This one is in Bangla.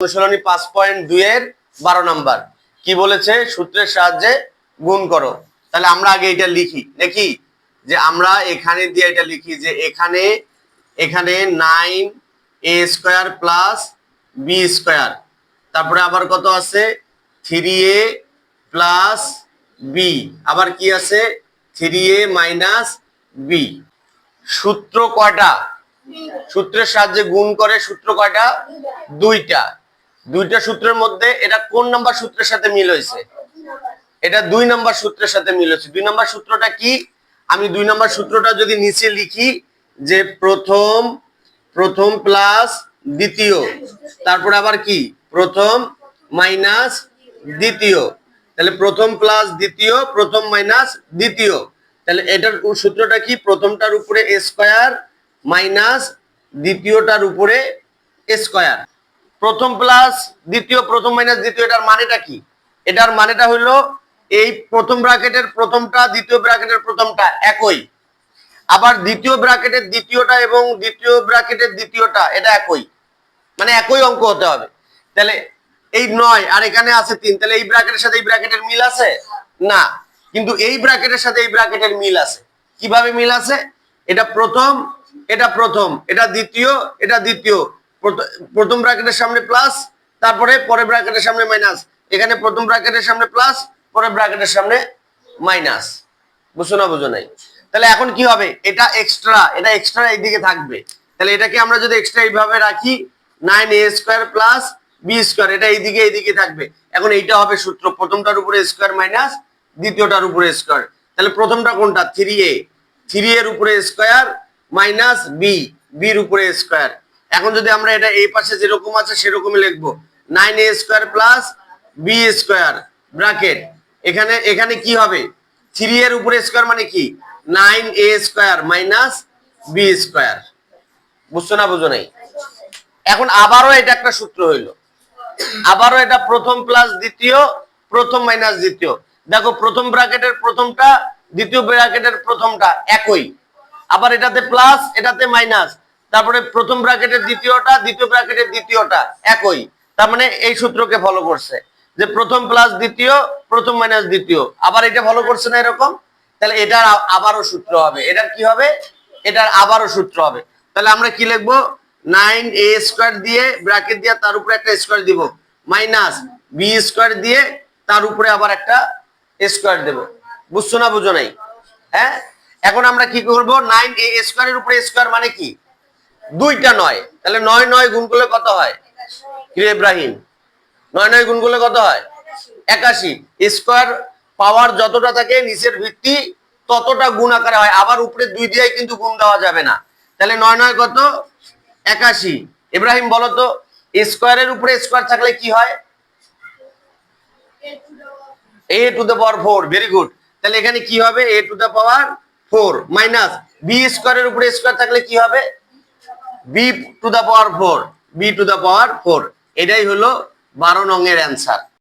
অনুশীলনী পাঁচ পয়েন্ট দুইয়ের বারো নাম্বার। কি বলেছে? সূত্রের সাহায্যে গুণ করো। তাহলে আমরা আগে এটা লিখি। দেখি যে আমরা এখানে দিয়ে এটা লিখি যে এখানে এখানে nine A square plus B square তারপরে আবার কত আছে? থ্রি এ প্লাস বি আবার কি আছে? থ্রি এ মাইনাস বি সূত্র কয়টা? সূত্রের সাহায্যে গুণ করে সূত্র কয়টা? দুইটা। দুইটা সূত্রের মধ্যে এটা কোন নাম্বার সূত্রের সাথে মিল হয়েছে? এটা দুই নাম্বার সূত্রের সাথে মিল হয়েছে। দুই নাম্বার সূত্রটা কি? আমি দুই নাম্বার সূত্রটা যদি নিচে লিখি যে প্রথম প্রথম প্লাস দ্বিতীয়, তারপরে আবার কি? প্রথম মাইনাস দ্বিতীয়। তাহলে প্রথম প্লাস দ্বিতীয়, প্রথম মাইনাস দ্বিতীয়। তাহলে এটার সূত্রটা কি? প্রথমটার উপরে স্কোয়ার মাইনাস দ্বিতীয়টার উপরে স্কোয়ার। প্রথম প্লাস দ্বিতীয়, প্রথম মাইনাস দ্বিতীয়, এটার মানেটা কি? এটার মানেটা হলো এই প্রথম ব্র্যাকেটের প্রথমটা, দ্বিতীয় ব্র্যাকেটের প্রথমটা একই। আবার দ্বিতীয় ব্র্যাকেটের দ্বিতীয়টা এবং দ্বিতীয় ব্র্যাকেটের দ্বিতীয়টা, এটা একই। মানে একই অঙ্ক হতে হবে। তাহলে এই নয় আর এখানে আছে তিন, তাহলে এই ব্র্যাকেটের সাথে এই ব্র্যাকেটের মিল আছে? না। কিন্তু এই ব্র্যাকেটের সাথে এই ব্র্যাকেটের মিল আছে। কীভাবে মিল আছে? এটা প্রথম এটা প্রথম, এটা দ্বিতীয় এটা দ্বিতীয়। প্রথম ব্র্যাকেটের সামনে প্লাস তারপরে পরের ব্র্যাকেটের সামনে মাইনাস এখানে প্রথম ব্র্যাকেটের সামনে প্লাস পরের ব্র্যাকেটের সামনে মাইনাস বুঝছ না, বুঝো নাই? তাহলে এখন কি হবে? এটা এক্সট্রা এটা এক্সট্রা এইদিকে থাকবে। তাহলে এটাকে আমরা যদি এক্সট্রা এইভাবে রাখি nine A square plus B square এটা এইদিকে এইদিকে থাকবে। এখন এইটা হবে সূত্র, প্রথমটার উপরে স্কোয়ার মাইনাস দ্বিতীয়টার উপরে স্কোয়ার তাহলে প্রথমটা কোনটা? থ্রি এ থ্রি এর উপরে স্কোয়ার মাইনাস বি বির উপরে স্কোয়ার এখন যদি আমরা এটা এই পাশে যেরকম আছে সেরকমই লিখব। Nine A square plus B square bracket এখানে এখানে কি হবে? থ্রি এর উপরে স্কোয়ার মানে কি? Nine A square minus B square বুঝছ না, বুঝো নাই? এখন আবারও এটা একটা সূত্র হইল। আবারও এটা প্রথম প্লাস দ্বিতীয়, প্রথম মাইনাস দ্বিতীয়। দেখো, প্রথম ব্র্যাকেটের প্রথমটা, দ্বিতীয় ব্র্যাকেটের প্রথমটা একই। আবার এটাতে প্লাস এটাতে মাইনাস তারপরে প্রথম ব্র্যাকেটের দ্বিতীয়টা, দ্বিতীয় ব্র্যাকেটের দ্বিতীয়টা একই। তার মানে এই সূত্রকে ফলো করছে। যে প্রথম প্লাস দ্বিতীয়, প্রথম মাইনাস দ্বিতীয়। আবার এটা ফলো করছে না এরকম? তাহলে এটার আবারও সূত্র হবে। এটার কি হবে? এটার আবারও সূত্র হবে। তাহলে আমরা কি লিখব? নাইন এ স্কোয়ার দিয়ে ব্র্যাকেট দিয়ে তার উপরে একটা স্কোয়ার দিব। মাইনাস বি স্কোয়ার দিয়ে তার উপরে আবার একটা স্কোয়ার দেব। বুঝছ না, বুঝো নাই? হ্যাঁ? এখন আমরা কি করব? নাইন এ স্কোয়ারের উপরে স্কোয়ার মানে কি? দুইটা নয়। তাহলে নয় নয় গুণ করলে কত হয়? কি ইব্রাহিম, নয় নয় গুণ করলে কত হয়? একাশি। স্কোয়ার পাওয়ার যতটা থাকে, নিচের ভিত্তি ততটা গুণ আকারে হয়। আবার উপরে দুই দিয়ে কিন্তু গুণ দেওয়া যাবে না। তাহলে নয় নয় কত? একাশি। ইব্রাহিম, বলো তো, স্কোয়ারের উপরে স্কোয়ার থাকলে কি হয়? A to the power four very good তাহলে এখানে কি হবে? A to the power four minus B স্কোয়ারের উপরে স্কোয়ার থাকলে কি হবে? B to the power four B to the power four এটাই হলো বারো নং অ্যান্সার